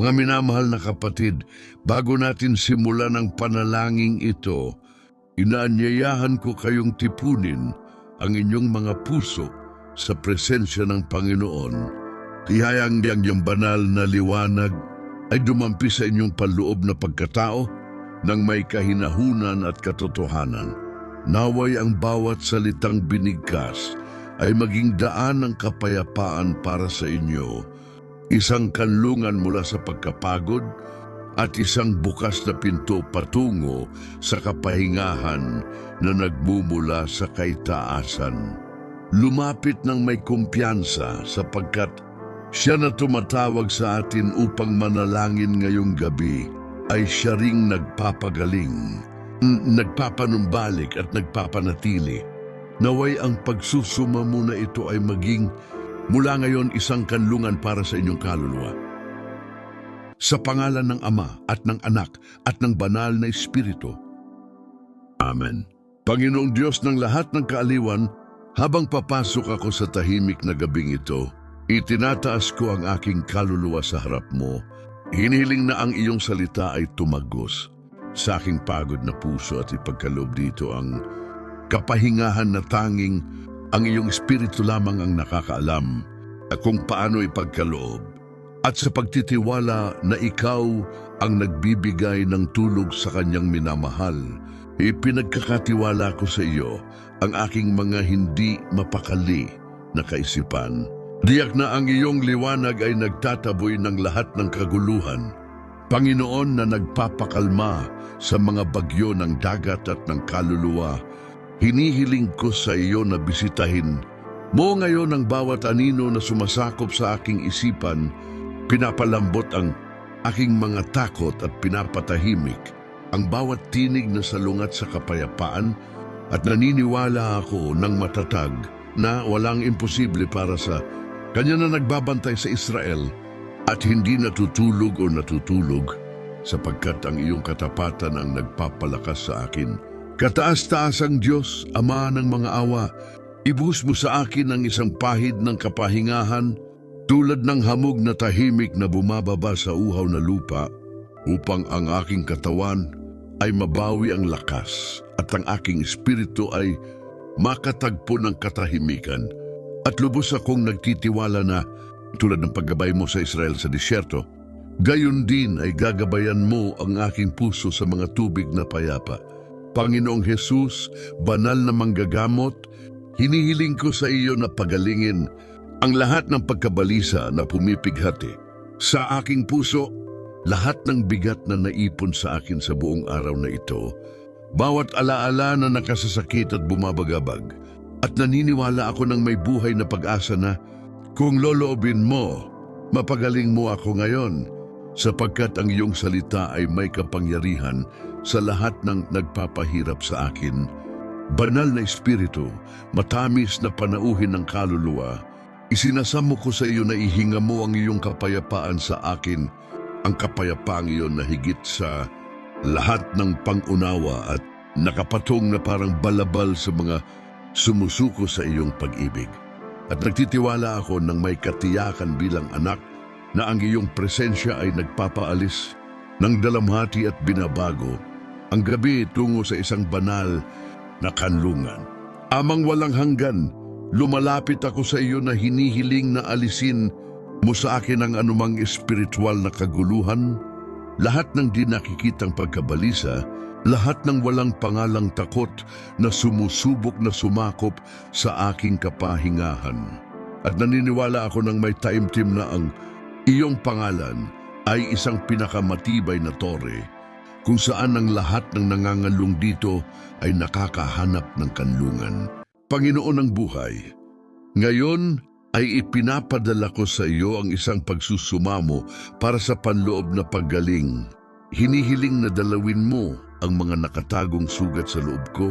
Mga minamahal na kapatid, bago natin simulan ang panalangin ito, inaanyayahan ko kayong tipunin ang inyong mga puso sa presensya ng Panginoon. Tihayang diyang yung banal na liwanag ay dumampi sa inyong panloob na pagkatao ng may kahinahunan at katotohanan. Naway ang bawat salitang binigkas ay maging daan ng kapayapaan para sa inyo, isang kanlungan mula sa pagkapagod at isang bukas na pinto patungo sa kapahingahan na nagmumula sa kaitaasan. Lumapit ng may kumpiyansa sapagkat siya na tumatawag sa atin upang manalangin ngayong gabi ay siya ring nagpapagaling, nagpapanumbalik at nagpapanatili. Naway ang pagsusuma muna ito ay maging mula ngayon isang kanlungan para sa inyong kaluluwa. Sa pangalan ng Ama at ng Anak at ng Banal na Espiritu. Amen. Panginoong Diyos ng lahat ng kaaliwan, habang papasok ako sa tahimik na gabing ito, itinataas ko ang aking kaluluwa sa harap mo. Hinihiling na ang iyong salita ay tumagos sa aking pagod na puso at ipagkaloob dito ang kapahingahan na tanging ang iyong espiritu lamang ang nakakaalam kung paano ipagkaloob at sa pagtitiwala na ikaw ang nagbibigay ng tulog sa kanyang minamahal, ipinagkakatiwala ko sa iyo ang aking mga hindi mapakali na kaisipan. Diyak na ang iyong liwanag ay nagtataboy ng lahat ng kaguluhan. Panginoon na nagpapakalma sa mga bagyo ng dagat at ng kaluluwa, hinihiling ko sa iyo na bisitahin mo ngayon ang bawat anino na sumasakop sa aking isipan, pinapalambot ang aking mga takot at pinapatahimik ang bawat tinig na salungat sa kapayapaan at naniniwala ako ng matatag na walang imposible para sa kanya na nagbabantay sa Israel at hindi natutulog o natutulog sapagkat ang iyong katapatan ang nagpapalakas sa akin. Kataas-taas ang Diyos, Ama ng mga awa, ibuhos mo sa akin ang isang pahid ng kapahingahan tulad ng hamog na tahimik na bumababa sa uhaw na lupa upang ang aking katawan ay mabawi ang lakas at ang aking espiritu ay makatagpo ng katahimikan at lubos akong nagtitiwala na tulad ng paggabay mo sa Israel sa disyerto, gayon din ay gagabayan mo ang aking puso sa mga tubig na payapa. Panginoong Hesus, banal na manggagamot, hinihiling ko sa iyo na pagalingin ang lahat ng pagkabalisa na pumipighati. Sa aking puso, lahat ng bigat na naipon sa akin sa buong araw na ito, bawat alaala na nakasasakit at bumabagabag, at naniniwala ako ng may buhay na pag-asa na kung loloobin mo, mapagaling mo ako ngayon sapagkat ang iyong salita ay may kapangyarihan sa lahat ng nagpapahirap sa akin. Banal na Espiritu, matamis na panauhin ng kaluluwa, isinasamo ko sa iyo na ihinga mo ang iyong kapayapaan sa akin, ang kapayapaang iyon na higit sa lahat ng pangunawa at nakapatong na parang balabal sa mga sumusuko sa iyong pag-ibig. At nagtitiwala ako ng may katiyakan bilang anak na ang iyong presensya ay nagpapaalis ng dalamhati at binabago ang gabi tungo sa isang banal na kanlungan. Amang walang hanggan, lumalapit ako sa iyo na hinihiling na alisin mo sa akin ang anumang espiritual na kaguluhan, lahat ng di nakikitang pagkabalisa, lahat ng walang pangalang takot na sumusubok na sumakop sa aking kapahingahan. At naniniwala ako ng may taimtim na ang iyong pangalan ay isang pinakamatibay na tore kung saan ang lahat ng nangangalung dito ay nakakahanap ng kanlungan. Panginoon ng buhay, ngayon ay ipinapadala ko sa iyo ang isang pagsusumamo para sa panloob na paggaling. Hinihiling na dalawin mo ang mga nakatagong sugat sa loob ko,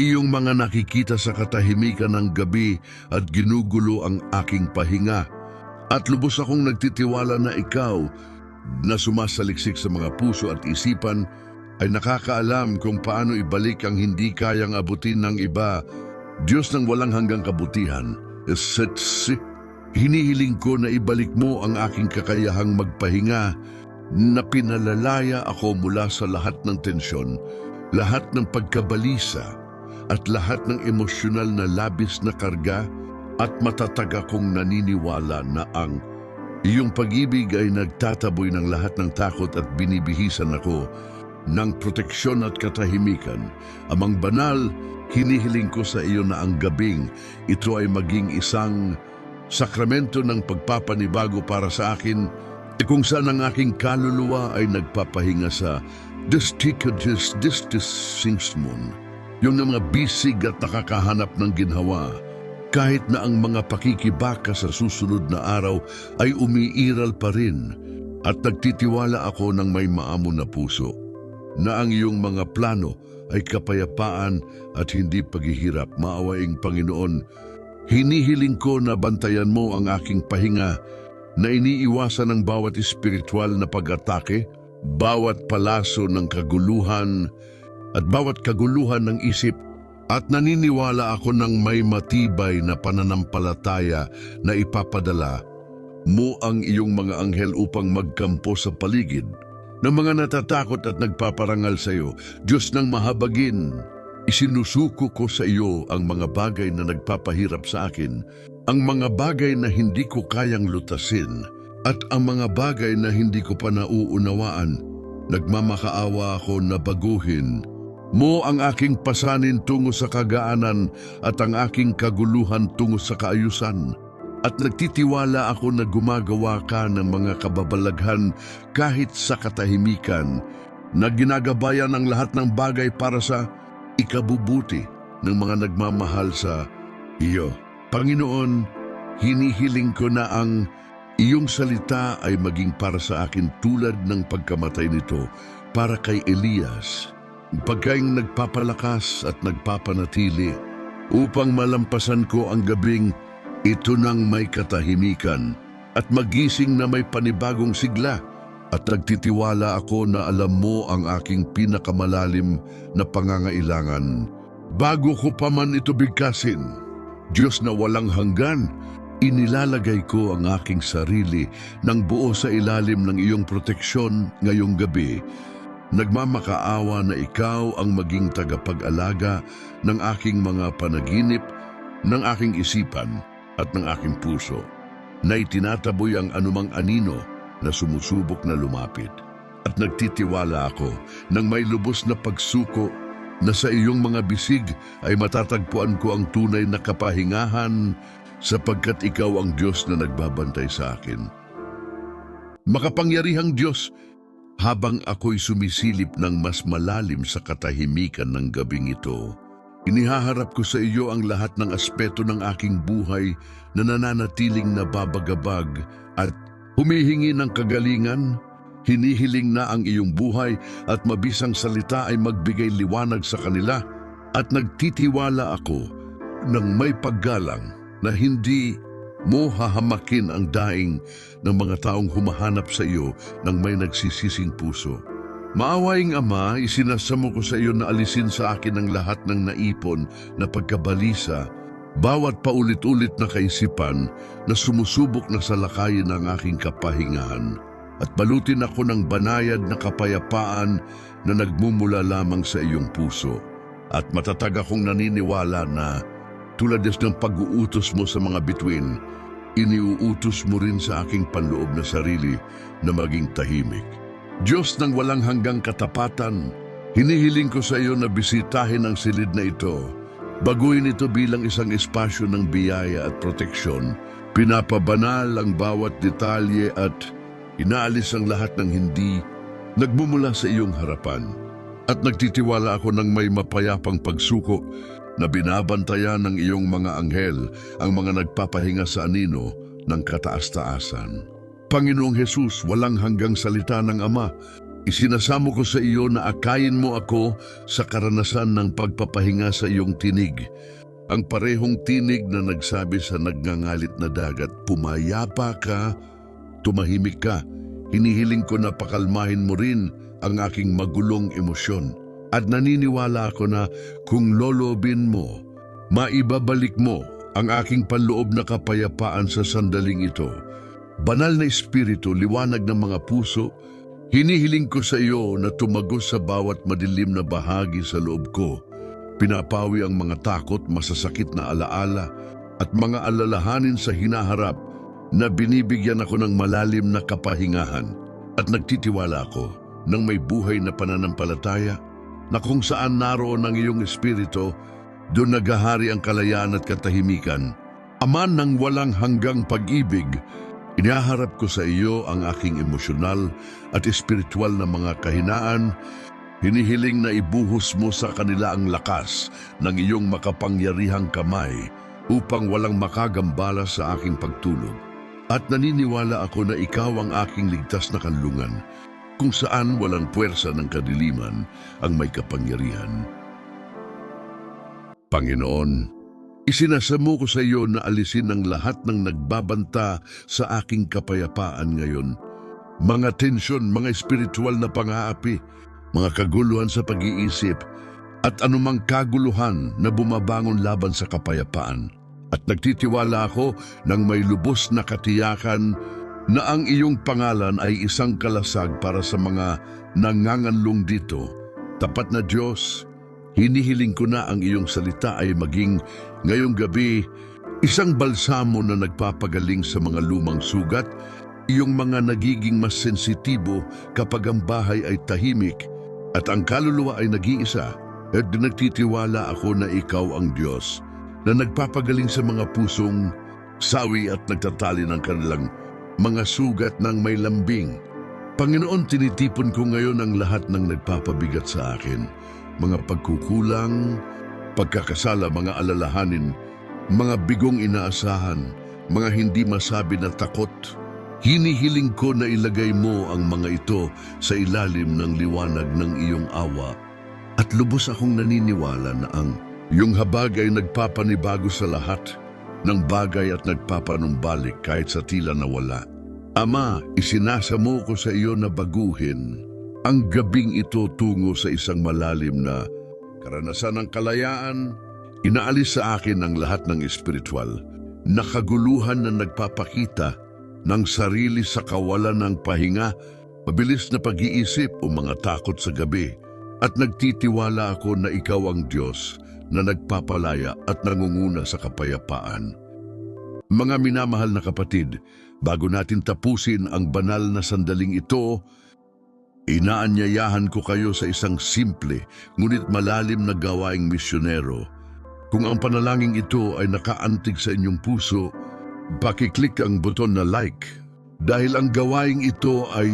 iyong mga nakikita sa katahimikan ng gabi at ginugulo ang aking pahinga. At lubos akong nagtitiwala na ikaw na sumasaliksik sa mga puso at isipan ay nakakaalam kung paano ibalik ang hindi kayang abutin ng iba. Diyos ng walang hanggang kabutihan, Esetsi, Hinihiling ko na ibalik mo ang aking kakayahang magpahinga na pinalalaya ako mula sa lahat ng tensyon, lahat ng pagkabalisa, at lahat ng emosyonal na labis na karga at matatag akong naniniwala na ang iyong pag-ibig ay nagtataboy ng lahat ng takot at binibihisan ako ng proteksyon at katahimikan. Amang banal, hinihiling ko sa iyo na ang gabing ito ay maging isang sakramento ng pagpapanibago para sa akin e kung saan ang aking kaluluwa ay nagpapahinga sa Desticadis Distisingmon, yung mga bisig at nakakahanap ng ginhawa, kahit na ang mga pakikibaka sa susunod na araw ay umiiral pa rin at nagtitiwala ako ng may maamo na puso na ang iyong mga plano ay kapayapaan at hindi paghihirap. Maawaing Panginoon, hinihiling ko na bantayan mo ang aking pahinga na iniiwasan ng bawat espiritual na pag-atake, bawat palaso ng kaguluhan at bawat kaguluhan ng isip at naniniwala ako ng may matibay na pananampalataya na ipapadala mo ang iyong mga anghel upang magkampo sa paligid ng mga natatakot at nagpaparangal sa iyo. Diyos ng mahabagin, isinusuko ko sa iyo ang mga bagay na nagpapahirap sa akin, ang mga bagay na hindi ko kayang lutasin, at ang mga bagay na hindi ko pa nauunawaan. Nagmamakaawa ako na baguhin mo ang aking pasanin tungo sa kagaanan at ang aking kaguluhan tungo sa kaayusan. At nagtitiwala ako na gumagawa ka ng mga kababalaghan kahit sa katahimikan, na ginagabayan ang lahat ng bagay para sa ikabubuti ng mga nagmamahal sa iyo. Panginoon, hinihiling ko na ang iyong salita ay maging para sa akin tulad ng pagkamatay nito para kay Elias pagkaing nagpapalakas at nagpapanatili upang malampasan ko ang gabing ito nang may katahimikan at magising na may panibagong sigla at nagtitiwala ako na alam mo ang aking pinakamalalim na pangangailangan. Bago ko pa man ito bigkasin, Diyos na walang hanggan, inilalagay ko ang aking sarili ng buo sa ilalim ng iyong proteksyon ngayong gabi Nagmamakaawa na ikaw ang maging tagapag-alaga ng aking mga panaginip, ng aking isipan at ng aking puso, na itinataboy ang anumang anino na sumusubok na lumapit. At nagtitiwala ako ng may lubos na pagsuko na sa iyong mga bisig ay matatagpuan ko ang tunay na kapahingahan sapagkat ikaw ang Diyos na nagbabantay sa akin. Makapangyarihang Diyos, habang ako'y sumisilip ng mas malalim sa katahimikan ng gabing ito, inihaharap ko sa iyo ang lahat ng aspeto ng aking buhay na nananatiling nababagabag at humihingi ng kagalingan, hinihiling na ang iyong buhay at mabisang salita ay magbigay liwanag sa kanila at nagtitiwala ako ng may paggalang na hindi mo hahamakin ang daing ng mga taong humahanap sa iyo ng may nagsisising puso. Maawaing Ama, isinasamo ko sa iyo na alisin sa akin ang lahat ng naipon na pagkabalisa, bawat paulit-ulit na kaisipan na sumusubok na sa lakayin ng aking kapahingahan at balutin ako ng banayad na kapayapaan na nagmumula lamang sa iyong puso. At matatag akong naniniwala na tulad des ng pag-uutos mo sa mga bituin, iniuutos mo rin sa aking panloob na sarili na maging tahimik. Diyos ng walang hanggang katapatan, hinihiling ko sa iyo na bisitahin ang silid na ito. Baguhin ito bilang isang espasyo ng biyaya at proteksyon. Pinapabanal ang bawat detalye at inaalis ang lahat ng hindi nagmumula sa iyong harapan. At nagtitiwala ako ng may mapayapang pagsuko na binabantayan ng iyong mga anghel ang mga nagpapahinga sa anino ng kataas-taasan. Panginoong Hesus, walang hanggang salita ng Ama, isinasamo ko sa iyo na akayin mo ako sa karanasan ng pagpapahinga sa iyong tinig. Ang parehong tinig na nagsabi sa nagngangalit na dagat, pumayapa ka, tumahimik ka. Hinihiling ko na pakalmahin mo rin ang aking magulong emosyon. At naniniwala ako na kung lolobin mo, maibabalik mo ang aking panloob na kapayapaan sa sandaling ito. Banal na Espiritu, liwanag ng mga puso, hinihiling ko sa iyo na tumagos sa bawat madilim na bahagi sa loob ko. Pinapawi ang mga takot, masasakit na alaala, at mga alalahanin sa hinaharap na binibigyan ako ng malalim na kapahingahan at nagtitiwala ako ng may buhay na pananampalataya na kung saan naroon ang iyong espiritu, doon naghahari ang kalayaan at katahimikan. Aman ng walang hanggang pag-ibig, inihaharap ko sa iyo ang aking emosyonal at espiritual na mga kahinaan, hinihiling na ibuhos mo sa kanila ang lakas ng iyong makapangyarihang kamay upang walang makagambala sa aking pagtulog. At naniniwala ako na ikaw ang aking ligtas na kanlungan, kung saan walang puwersa ng kadiliman ang may kapangyarihan. Panginoon, isinasamo ko sa iyo na alisin ang lahat ng nagbabanta sa aking kapayapaan ngayon. Mga tensyon, mga espiritual na pang-aapi, mga kaguluhan sa pag-iisip, at anumang kaguluhan na bumabangon laban sa kapayapaan. At nagtitiwala ako ng may lubos na katiyakan na ang iyong pangalan ay isang kalasag para sa mga nanganganlong dito. Tapat na Diyos, hinihiling ko na ang iyong salita ay maging ngayong gabi isang balsamo na nagpapagaling sa mga lumang sugat, iyong mga nagiging mas sensitibo kapag ang bahay ay tahimik at ang kaluluwa ay nag-iisa at nagtitiwala ako na ikaw ang Diyos na nagpapagaling sa mga pusong sawi at nagtatali ng kanilang mga sugat ng may lambing. Panginoon, tinitipon ko ngayon ang lahat ng nagpapabigat sa akin. Mga pagkukulang, pagkakasala, mga alalahanin, mga bigong inaasahan, mga hindi masabi na takot. Hinihiling ko na ilagay mo ang mga ito sa ilalim ng liwanag ng iyong awa. At lubos akong naniniwala na ang iyong habag ay nagpapanibago sa lahat ng bagay at nagpapanumbalik kahit sa tila nawala. Ama, isinasamo ko sa iyo na baguhin ang gabing ito tungo sa isang malalim na karanasan ng kalayaan, inaalis sa akin ang lahat ng espiritual na kaguluhan na nagpapakita ng sarili sa kawalan ng pahinga, mabilis na pag-iisip o mga takot sa gabi, at nagtitiwala ako na ikaw ang Diyos na nagpapalaya at nangunguna sa kapayapaan. Mga minamahal na kapatid, bago natin tapusin ang banal na sandaling ito, inaanyayahan ko kayo sa isang simple ngunit malalim na gawaing misyonero. Kung ang panalangin ito ay nakaantig sa inyong puso, pakiclick ang buton na like dahil ang gawaing ito ay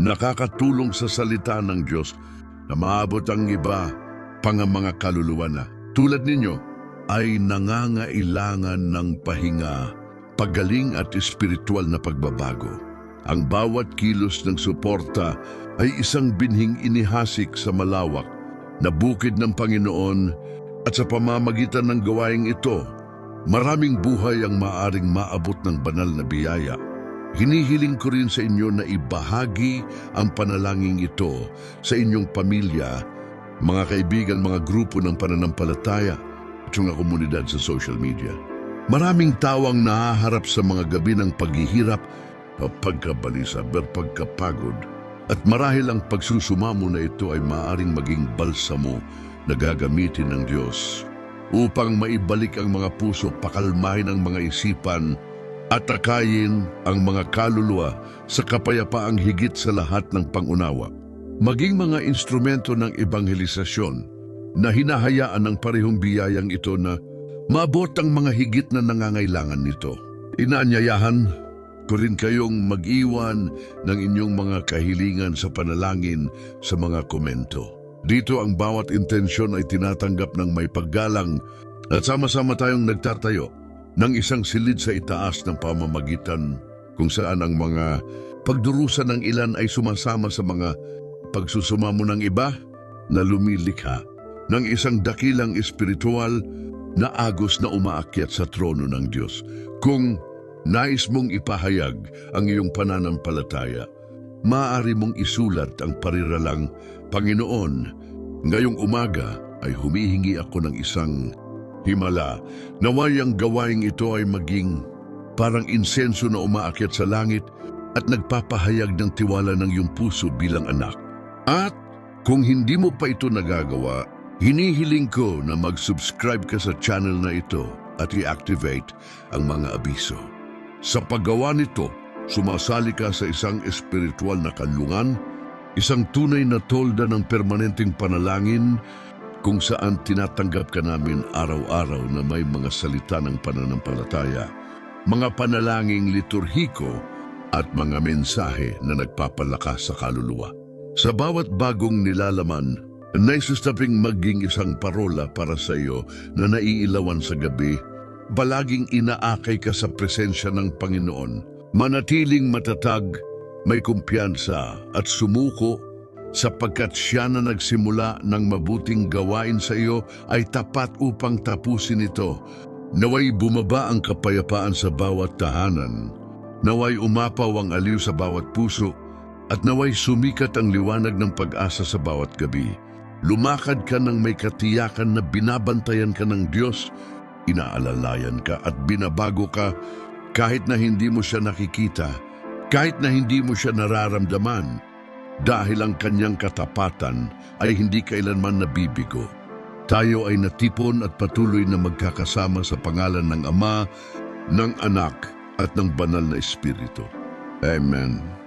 nakakatulong sa salita ng Diyos na maabot ang iba pang mga kaluluwa na. Tulad ninyo, ay nangangailangan ng pahinga, paggaling at espiritual na pagbabago. Ang bawat kilos ng suporta ay isang binhing inihasik sa malawak na bukid ng Panginoon at sa pamamagitan ng gawaing ito, maraming buhay ang maaring maabot ng banal na biyaya. Hinihiling ko rin sa inyo na ibahagi ang panalangin ito sa inyong pamilya, mga kaibigan, mga grupo ng pananampalataya at mga komunidad sa social media. Maraming tawang nahaharap sa mga gabi ng paghihirap, pagkabalisa, pagkapagod, at marahil ang pagsusumamo na ito ay maaaring maging balsamo na gagamitin ng Diyos upang maibalik ang mga puso, pakalmahin ang mga isipan, at takayin ang mga kaluluwa sa kapayapaang higit sa lahat ng pangunawa. Maging mga instrumento ng ebanghelisasyon na hinahayaan ng parehong biyayang ito na maabot ang mga higit na nangangailangan nito. Inaanyayahan ko rin kayong mag-iwan ng inyong mga kahilingan sa panalangin sa mga komento. Dito ang bawat intensyon ay tinatanggap ng may paggalang at sama-sama tayong nagtatayo ng isang silid sa itaas ng pamamagitan kung saan ang mga pagdurusa ng ilan ay sumasama sa mga pagsusumamo ng iba na lumilikha ng isang dakilang espiritual na agos na umaakyat sa trono ng Diyos. Kung nais mong ipahayag ang iyong pananampalataya, maaari mong isulat ang pariralang, Panginoon, ngayong umaga ay humihingi ako ng isang Himala, naway ang gawaing ito ay maging parang insenso na umaakyat sa langit at nagpapahayag ng tiwala ng iyong puso bilang anak. At kung hindi mo pa ito nagagawa, hinihiling ko na mag-subscribe ka sa channel na ito at i-activate ang mga abiso. Sa paggawa nito, sumasali ka sa isang espiritual na kanlungan, isang tunay na tolda ng permanenteng panalangin kung saan tinatanggap ka namin araw-araw na may mga salita ng pananampalataya, mga panalangin liturhiko at mga mensahe na nagpapalakas sa kaluluwa. Sa bawat bagong nilalaman, naisustabing maging isang parola para sa iyo na naiilawan sa gabi, balaging inaakay ka sa presensya ng Panginoon, manatiling matatag, may kumpiyansa at sumuko sapagkat siya na nagsimula ng mabuting gawain sa iyo ay tapat upang tapusin ito. Naway bumaba ang kapayapaan sa bawat tahanan. Naway umapaw ang aliw sa bawat puso at naway sumikat ang liwanag ng pag-asa sa bawat gabi. Lumakad ka ng may katiyakan na binabantayan ka ng Diyos, inaalalayan ka at binabago ka kahit na hindi mo siya nakikita, kahit na hindi mo siya nararamdaman, dahil ang kanyang katapatan ay hindi kailanman nabibigo. Tayo ay natipon at patuloy na magkakasama sa pangalan ng Ama, ng Anak at ng Banal na Espiritu. Amen.